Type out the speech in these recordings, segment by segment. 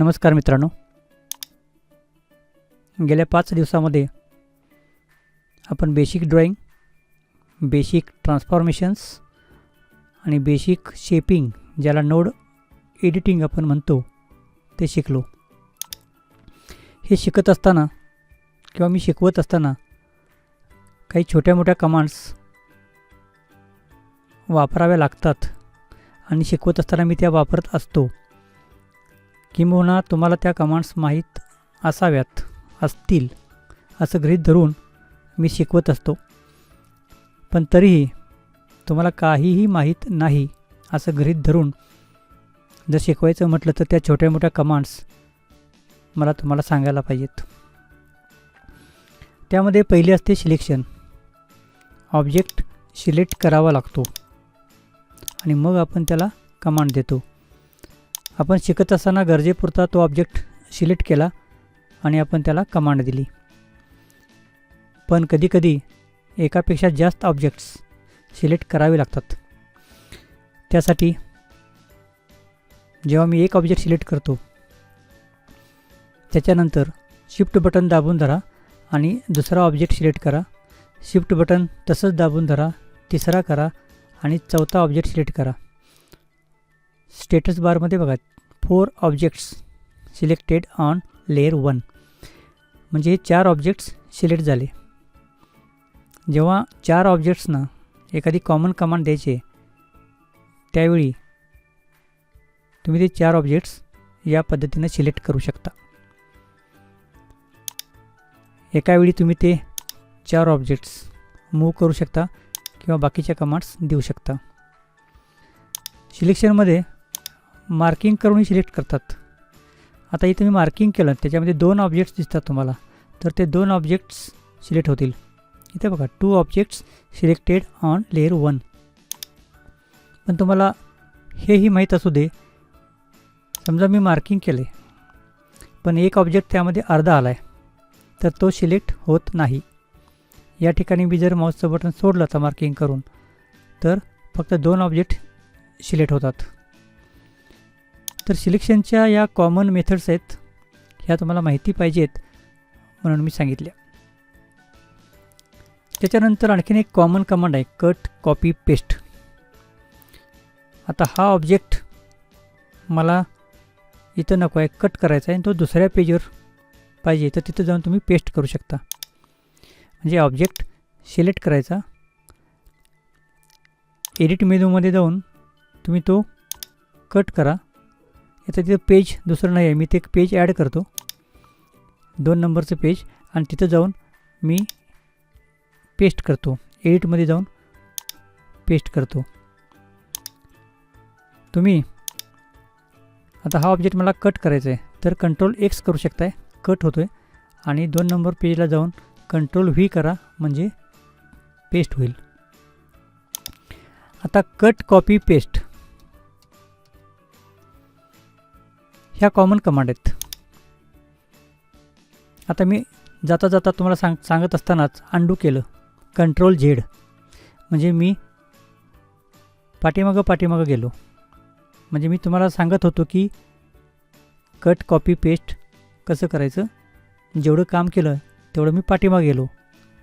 नमस्कार मित्रांनो. गेल्या पाच दिवसामध्ये आपण बेसिक ड्रॉईंग बेसिक ट्रान्सफॉर्मेशन्स आणि बेसिक शेपिंग ज्याला नोड एडिटिंग आपण म्हणतो ते शिकलो. हे शिकत असताना किंवा मी शिकवत असताना काही छोट्या मोठ्या कमांड्स वापराव्या लागतात आणि शिकवत असताना मी त्या वापरत असतो. किंबहुना तुम्हाला त्या कमांड्स माहीत असाव्यात असतील असं गृहीत धरून मी शिकवत असतो. पण तरीही तुम्हाला काहीही माहीत नाही असं गृहीत धरून जर शिकवायचं म्हटलं तर त्या छोट्या मोठ्या कमांड्स मला तुम्हाला सांगायला पाहिजेत. त्यामध्ये पहिले असते सिलेक्शन. ऑब्जेक्ट सिलेक्ट करावा लागतो आणि मग आपण त्याला कमांड देतो. आपण शिकत असताना गरजेपुरता तो ऑब्जेक्ट सिलेक्ट केला आणि आपण त्याला कमांड दिली. पण कधीकधी एकापेक्षा जास्त ऑब्जेक्ट्स सिलेक्ट करावे लागतात. त्यासाठी जेव्हा मी एक ऑब्जेक्ट सिलेक्ट करतो त्याच्यानंतर शिफ्ट बटन दाबून धरा आणि दुसरा ऑब्जेक्ट सिलेक्ट करा. शिफ्ट बटन तसंच दाबून धरा तिसरा करा आणि चौथा ऑब्जेक्ट सिलेक्ट करा. स्टेटस बारमध्ये बघा four objects selected on layer one म्हणजे हे चार ऑब्जेक्ट्स सिलेक्ट झाले. जेव्हा चार ऑब्जेक्ट्सना एखादी कॉमन कमांड द्यायचे त्यावेळी तुम्ही ते चार ऑब्जेक्ट्स या पद्धतीनं सिलेक्ट करू शकता. एका वेळी तुम्ही ते चार ऑब्जेक्ट्स मूव करू शकता किंवा बाकीच्या कमांड्स देऊ शकता. सिलेक्शनमध्ये मार्किंग करूनही सिलेक्ट करतात. आता इथे मी मार्किंग केलं त्याच्यामध्ये दोन ऑब्जेक्ट्स दिसतात तुम्हाला. तर ते दोन ऑब्जेक्ट्स सिलेक्ट होतील. इथे बघा two objects selected on layer one पण तुम्हाला हेही माहीत असू दे. समजा मी मार्किंग केले पण एक ऑब्जेक्ट त्यामध्ये अर्धा आला आहे तर तो सिलेक्ट होत नाही. या ठिकाणी मी जर माऊसचं बटन सोडलं तर मार्किंग करून तर फक्त दोन ऑब्जेक्ट सिलेक्ट होतात. तर सिलेक्शनच्या या कॉमन मेथड्स आहेत ह्या तुम्हाला माहिती पाहिजेत म्हणून मी सांगितल्या. त्याच्यानंतर आणखीन एक कॉमन कमांड आहे कट कॉपी पेस्ट आता हा ऑब्जेक्ट मला इथं नको आहे कट करायचा आहे आणि तो दुसऱ्या पेजवर पाहिजे तर तिथं जाऊन तुम्ही पेस्ट करू शकता. म्हणजे ऑब्जेक्ट सिलेक्ट करायचा. एडिट मेनूमध्ये जाऊन तुम्ही तो कट करा. आता तिथं पेज दुसरं नाही आहे मी ते एक पेज ॲड करतो. दोन नंबरचं पेज आणि तिथं जाऊन मी पेस्ट करतो. एडिटमध्ये जाऊन पेस्ट करतो. तुम्ही आता हा ऑब्जेक्ट मला कट करायचा आहे तर कंट्रोल एक्स करू शकताय. कट होतो आहे आणि दोन नंबर पेजला जाऊन कंट्रोल व्ही करा. म्हणजे पेस्ट होईल. आता कट कॉपी पेस्ट ह्या कॉमन कमांड आहेत. आता मी जाता जाता तुम्हाला सांग सांगत असतानाच अंडू केलं. कंट्रोल झेड म्हणजे मी पाठीमागं पाठीमागं गेलो. म्हणजे मी तुम्हाला सांगत होतो की कट कॉपी पेस्ट कसं करायचं? जेवढं काम केलं तेवढं मी पाठीमागे गेलो.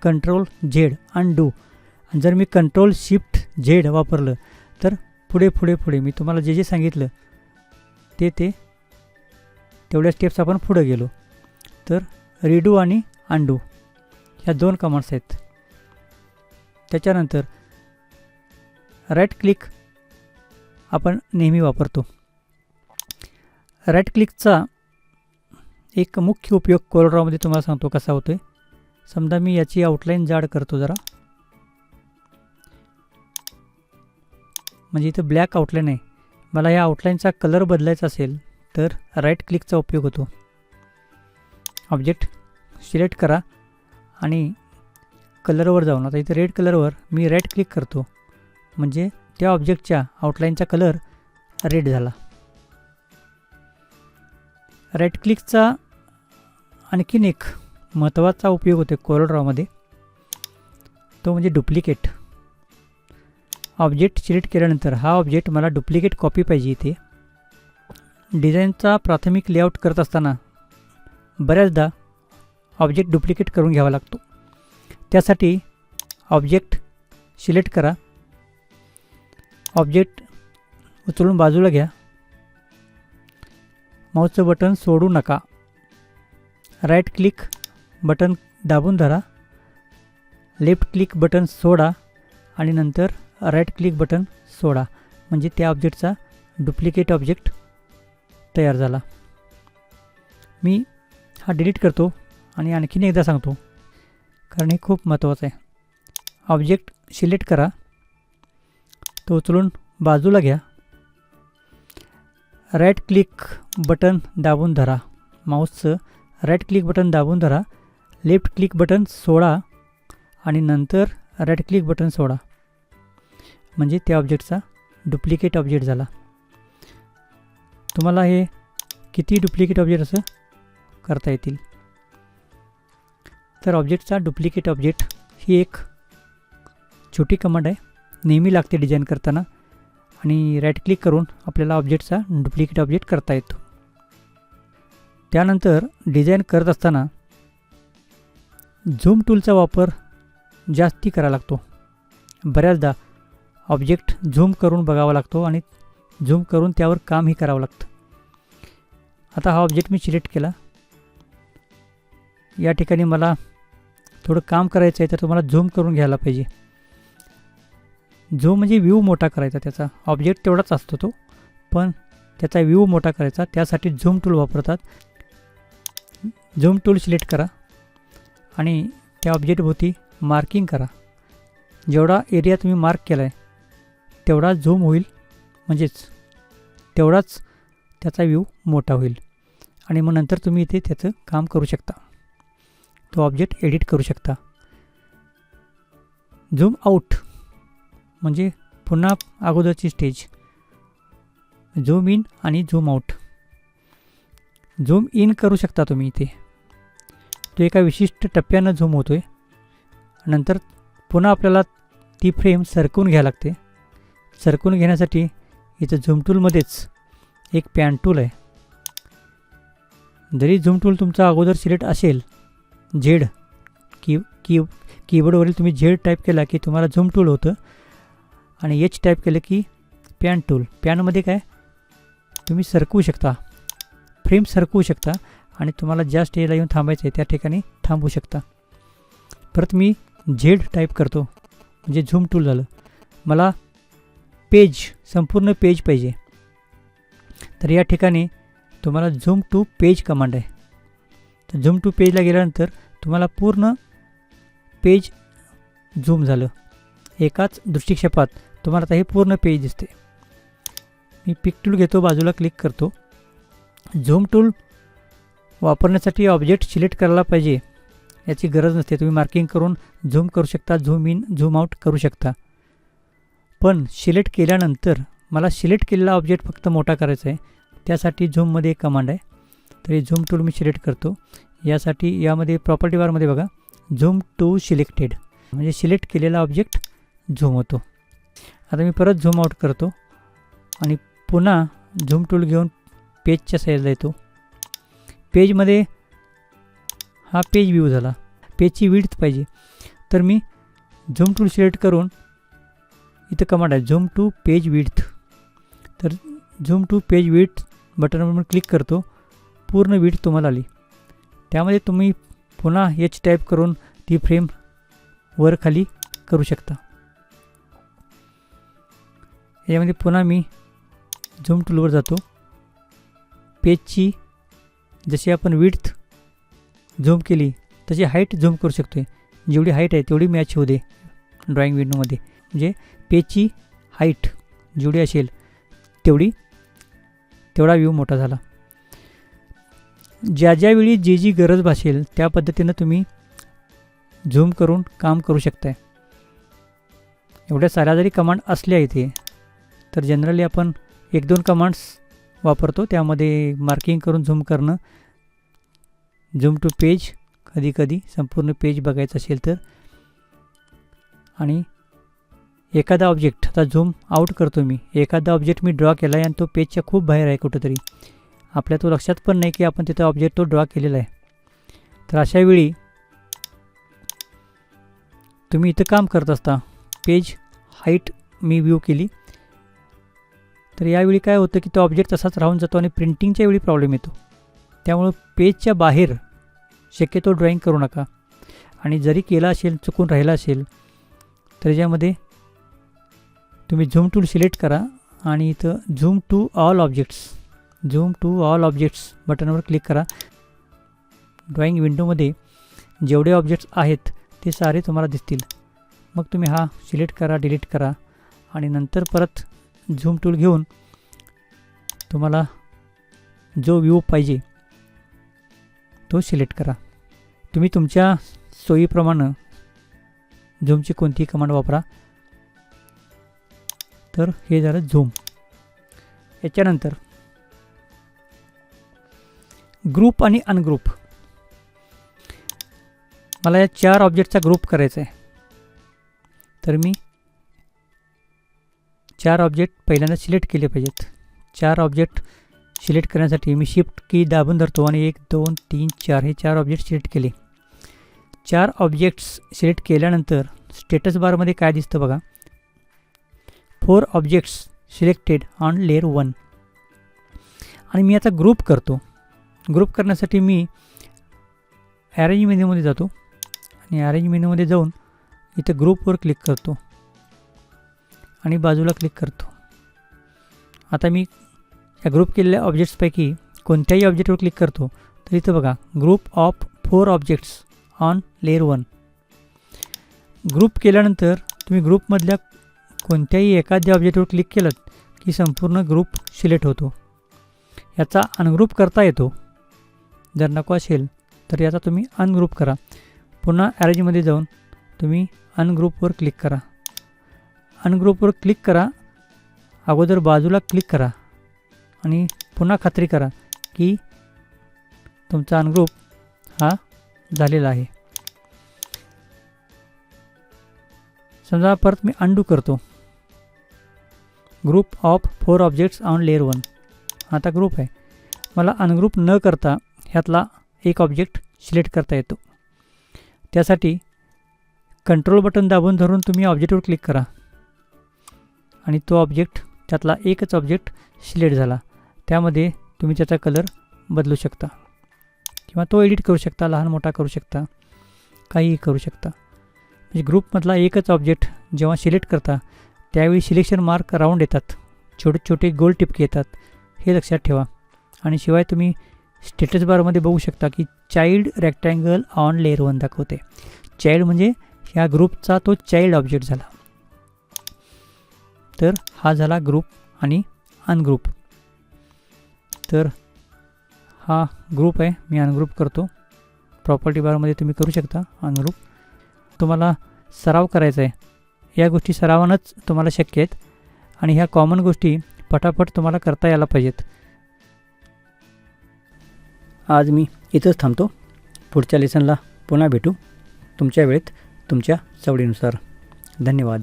कंट्रोल झेड अंडू आणि जर मी कंट्रोल शिफ्ट झेड वापरलं तर पुढे पुढे पुढे मी तुम्हाला जे जे सांगितलं ते ते तेवढ्या स्टेप्स आपण पुढं गेलो. तर रिडू आणि अंडू ह्या दोन कमांड्स आहेत. त्याच्यानंतर राईट क्लिक आपण नेहमी वापरतो. राईट क्लिकचा एक मुख्य उपयोग कोरड्रॉमध्ये तुम्हाला सांगतो कसा होतो आहे समजा मी याची आउटलाईन जाड करतो जरा. म्हणजे इथं ब्लॅक आउटलाईन आहे. मला या आउटलाईनचा कलर बदलायचा असेल तर राईट क्लिकचा उपयोग होतो. ऑब्जेक्ट सिलेक्ट करा आणि कलरवर जाऊन आता इथे रेड कलरवर मी राईट क्लिक करतो. म्हणजे त्या ऑब्जेक्टच्या आउटलाईनचा कलर रेड झाला. राईट क्लिकचा आणखीन एक महत्त्वाचा उपयोग होतो कोरड्रॉमध्ये तो म्हणजे डुप्लिकेट ऑब्जेक्ट सिलेक्ट केल्यानंतर हा ऑब्जेक्ट मला डुप्लिकेट कॉपी पाहिजे इथे. डिझाईनचा प्राथमिक लेआउट करत असताना बऱ्याचदा ऑब्जेक्ट डुप्लिकेट करून घ्यावा लागतो. त्यासाठी ऑब्जेक्ट सिलेक्ट करा. ऑब्जेक्ट उचलून बाजूला घ्या. माऊसचं बटन सोडू नका. राईट क्लिक बटन दाबून धरा. लेफ्ट क्लिक बटन सोडा आणि नंतर राईट क्लिक बटन सोडा. म्हणजे त्या ऑब्जेक्टचा डुप्लिकेट ऑब्जेक्ट तयार झाला. मी हा डिलीट करतो आणि आणखीन एकदा सांगतो कारण हे खूप महत्त्वाचं आहे. ऑब्जेक्ट सिलेक्ट करा. तो उचलून बाजूला घ्या. राईट क्लिक बटन दाबून धरा. माऊसचं राईट क्लिक बटन दाबून धरा. लेफ्ट क्लिक बटन सोडा आणि नंतर राईट क्लिक बटन सोडा. म्हणजे त्या ऑब्जेक्टचा डुप्लिकेट ऑब्जेक्ट झाला. तुम्हाला हे किती डुप्लिकेट ऑब्जेक्ट असं करता येतील? तर ऑब्जेक्टचा डुप्लिकेट ऑब्जेक्ट ही एक छोटी कमांड आहे. नेहमी लागते डिझाईन करताना आणि राईट क्लिक करून आपल्याला ऑब्जेक्टचा डुप्लिकेट ऑब्जेक्ट करता येतो. त्यानंतर डिझाईन करत असताना झूम टूलचा वापर जास्ती करावा लागतो. बऱ्याचदा ऑब्जेक्ट झूम करून बघावा लागतो आणि झूम करून त्यावर कामही करावं लागतं. आता हा ऑब्जेक्ट मी सिलेक्ट केला. या ठिकाणी मला थोडं काम करायचं आहे तर तुम्हाला झूम करून घ्यायला पाहिजे. झूम म्हणजे व्ह्यू मोठा करायचा त्याचा. ऑब्जेक्ट तेवढाच असतो तो पण त्याचा व्ह्यू मोठा करायचा. त्यासाठी झूम टूल वापरतात. झूम टूल सिलेक्ट करा आणि त्या ऑब्जेक्टभोवती मार्किंग करा. जेवढा एरिया तुम्ही मार्क केला आहे तेवढा झूम होईल. म्हणजेच तेवढाच त्याचा व्ह्यू मोठा होईल. आणि मग नंतर तुम्ही इथे त्याचं काम करू शकता. तो ऑब्जेक्ट एडिट करू शकता. झूम आऊट म्हणजे पुन्हा अगोदरची स्टेज झूम इन आणि झूम आऊट झूम इन करू शकता तुम्ही इथे. तो एका विशिष्ट टप्प्यानं झूम होतो आहे नंतर पुन्हा आपल्याला ती फ्रेम सरकवून घ्यावी लागते. सरकवून घेण्यासाठी इथं झूम टूलमध्येच एक पॅन टूल आहे. जरी झूम टूल तुमचा अगोदर सिलेक्ट असेल झेड की की कीबोर्डवरील तुम्ही झेड टाईप केला की तुम्हाला झूम टूल होतं. आणि एच टाईप केलं की पॅन टूल. पॅनमध्ये काय? तुम्ही सरकवू शकता. फ्रेम सरकवू शकता आणि तुम्हाला ज्या स्टेजला येऊन थांबायचं आहे त्या ठिकाणी थांबवू शकता. परत मी झेड टाईप करतो. म्हणजे झूम टूल झालं. मला पेज संपूर्ण पेज पाहिजे. तर या ठिकाणी तुम्हाला झूम टू पेज कमांड आहे. तर झूम टू पेजला गेल्यानंतर तुम्हाला पूर्ण पेज झूम झालं. एकाच दृष्टिक्षेपात तुम्हाला आता हे पूर्ण पेज दिसते. मी पिक टूल घेतो बाजूला क्लिक करतो. झूम टूल वापरण्यासाठी ऑब्जेक्ट सिलेक्ट करायला पाहिजे याची गरज नसते. तुम्ही मार्किंग करून झूम करू शकता झूम इन झूम आऊट करू शकता. पण सिलेक्ट केल्यानंतर मला सिलेक्ट केलेला ऑब्जेक्ट फक्त मोठा करायचा आहे. त्यासाठी झूममध्ये एक कमांड आहे. तर हे झूम टूल मी सिलेक्ट करतो. यासाठी यामध्ये प्रॉपर्टी बारमध्ये बघा. झूम टू सिलेक्टेड म्हणजे सिलेक्ट केलेला ऑब्जेक्ट झूम होतो. आता मी परत झूम आऊट करतो. आणि पुन्हा झूम टूल घेऊन पेजच्या साईजला येतो. पेजमध्ये हा पेज व्ह्यू झाला. पेजची विड्थ पाहिजे. तर मी झूम टूल सिलेक्ट करून इथं कमांड आहे. झूम टू पेज विड्थ तर झूम टू पेज विड्थ बटनवर क्लिक करतो. पूर्ण वीट तुम्हाला आली. त्यामध्ये तुम्ही पुन्हा एच टाईप करून ती फ्रेम वर खाली करू शकता. यामध्ये पुन्हा मी झूम टूलवर जातो. पेजची जशी आपण विड्थ झूम केली तशी हाईट झूम करू शकतो जेवढी हाईट आहे तेवढी मॅच होऊ दे ड्रॉइंग विंडोमध्ये म्हणजे पेजची हाईट जेवढी असेल तेवढी तेवढा व्ह्यू मोठा झाला. ज्या ज्यावेळी जी जी गरज भासेल त्या पद्धतीनं तुम्ही झूम करून काम करू शकताय. एवढ्या साऱ्या जरी कमांड असल्या इथे तर जनरली आपण एक दोन कमांड्स वापरतो. त्यामध्ये मार्किंग करून झूम करणं झूम टू पेज कधी कधी संपूर्ण पेज बघायचं असेल तर. आणि एखादा ऑब्जेक्ट आता झूम आऊट करतो मी. एखादा ऑब्जेक्ट मी ड्रॉ केला आहे आणि तो पेजच्या खूप बाहेर आहे कुठंतरी. आपल्या तो लक्षात पण नाही की आपण तिथं ऑब्जेक्ट तो ड्रॉ केलेला आहे. तर अशा वेळी तुम्ही इथं काम करत असता. पेज हाईट मी व्ह्यू केली. तर यावेळी काय होतं की तो ऑब्जेक्ट तसाच राहून जातो आणि प्रिंटिंगच्या वेळी प्रॉब्लेम येतो. त्यामुळं पेजच्या बाहेर शक्यतो ड्रॉईंग करू नका. आणि जरी केला असेल चुकून राहिला असेल तर याच्यामध्ये तुम्ही झूम टूल सिलेक्ट करा आणि इथं zoom to all objects zoom to all objects बटनवर click करा. ड्रॉईंग विंडोमध्ये जेवढे ऑब्जेक्ट्स आहेत ते सारे तुम्हाला दिसतील. मग तुम्ही हा सिलेक्ट करा डिलीट करा आणि नंतर परत झूम टूल घेऊन तुम्हाला जो व्ह्यू पाहिजे तो सिलेक्ट करा. तुम्ही तुमच्या सोयीप्रमाणे झूमची कोणतीही कमांड वापरा. तर हे झालं झूम. याच्यानंतर ग्रुप आणि अनग्रुप. मला या चार ऑब्जेक्टचा ग्रुप करायचा आहे. तर मी चार ऑब्जेक्ट पहिल्यांदा सिलेक्ट केले पाहिजेत. चार ऑब्जेक्ट सिलेक्ट करण्यासाठी मी शिफ्ट की दाबून धरतो आणि एक दोन तीन चार हे चार ऑब्जेक्ट सिलेक्ट केले. चार ऑब्जेक्ट्स सिलेक्ट केल्यानंतर स्टेटस बारमध्ये काय दिसतं बघा. Four objects selected on layer one. आणि मी आता ग्रुप करतो. ग्रुप करण्यासाठी मी ॲरेंज मेन्यूमध्ये जातो. आणि ॲरेंज मेन्यूमध्ये जाऊन इथं ग्रुपवर क्लिक करतो. आणि बाजूला क्लिक करतो. आता मी या ग्रुप केलेल्या ऑब्जेक्ट्सपैकी कोणत्याही ऑब्जेक्टवर क्लिक करतो. तर इथं बघा group of four objects on layer one group केल्यानंतर तुम्ही ग्रुपमधल्या कोणत्याही एखाद्या ऑब्जेक्टवर क्लिक केलं की संपूर्ण ग्रुप सिलेक्ट होतो. याचा अनग्रुप करता येतो. जर नको असेल तर याचा तुम्ही अनग्रुप करा. पुन्हा ॲरेंजमध्ये जाऊन तुम्ही अनग्रुपवर क्लिक करा. अनग्रुपवर क्लिक करा. अगोदर बाजूला क्लिक करा आणि पुन्हा खात्री करा की तुमचा अनग्रुप हा झालेला आहे. समजा परत मी अंडू करतो. Group of four objects on layer one आता ग्रुप आहे. मला अनग्रुप न करता ह्यातला एक ऑब्जेक्ट सिलेक्ट करता येतो. त्यासाठी कंट्रोल बटन दाबून धरून तुम्ही ऑब्जेक्टवर क्लिक करा. आणि तो ऑब्जेक्ट त्यातला एकच ऑब्जेक्ट सिलेक्ट झाला. त्यामध्ये तुम्ही त्याचा कलर बदलू शकता. किंवा तो एडिट करू शकता लहान मोठा करू शकता काहीही करू शकता. म्हणजे ग्रुपमधला एकच ऑब्जेक्ट जेव्हा सिलेक्ट करता त्यावेळी सिलेक्शन मार्क राऊंड येतात. छोटे छोटे गोल टिपके येतात. हे लक्षात ठेवा. आणि शिवाय तुम्ही स्टेटस बारमध्ये बघू शकता की child rectangle on layer one दाखवते. चाइल्ड म्हणजे ह्या ग्रुपचा तो चाइल्ड ऑब्जेक्ट झाला. तर हा झाला ग्रुप आणि अनग्रुप तर हा ग्रुप आहे. मी अनग्रुप करतो. प्रॉपर्टी बारमध्ये तुम्ही करू शकता. अनग्रुप तुम्हाला सराव करायचा आहे. या गोष्टी सरावानंच तुम्हाला शक्य आहेत आणि ह्या कॉमन गोष्टी पटापट तुम्हाला करता यायला पाहिजेत. आज मी इथंच थांबतो. पुढच्या लेसनला पुन्हा भेटू. तुमच्या वेळेत तुमच्या सवडीनुसार. धन्यवाद.